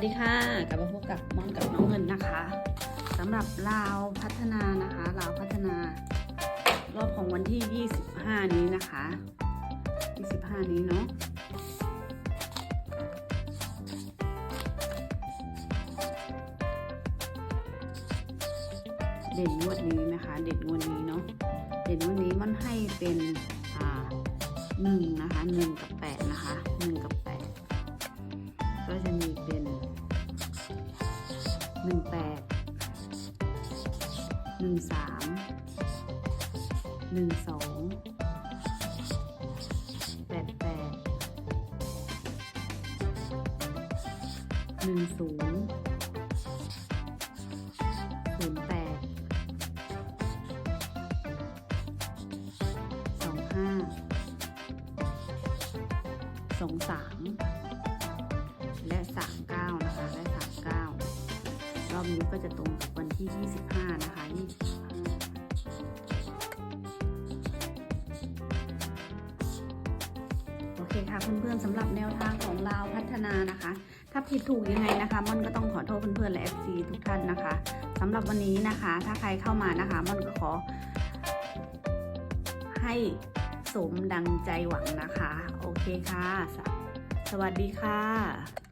สวัสดีค่ะกลับมาพบกับม่อนกับน้องเงินนะคะสำหรับลาวพัฒนานะคะลาวพัฒนา รอบของวันที่ 25 นี้นะคะ 25 นี้เนาะเด่นงวดนี้นะคะ เด่นงวดนี้เนาะเด่นงวดนี้มันให้เป็นอ่าหนึ่งนะคะหนึ่งกับแปดนะคะหนึ่ง หนึ่งแปดหนึ่งสามหนึ่งสองแปดแปดหนึ่งศูนย์ศูนย์แปดสองห้าสองสามและ39นะคะและ39รอบ นี้ก็จะตรงกับวันที่ 25 นะคะ25โอเคค่ะเพื่อนๆสำหรับแนวทางของเราพัฒนานะคะ ถ้าผิดถูกยังไงนะคะม่อนก็ต้องขอโทษเพื่อนๆและ FC ทุกท่านนะคะสำหรับวันนี้นะคะ ถ้าใครเข้ามานะคะม่อนก็ขอ ให้สมดังใจหวังนะคะ โอเคค่ะ สวัสดีค่ะ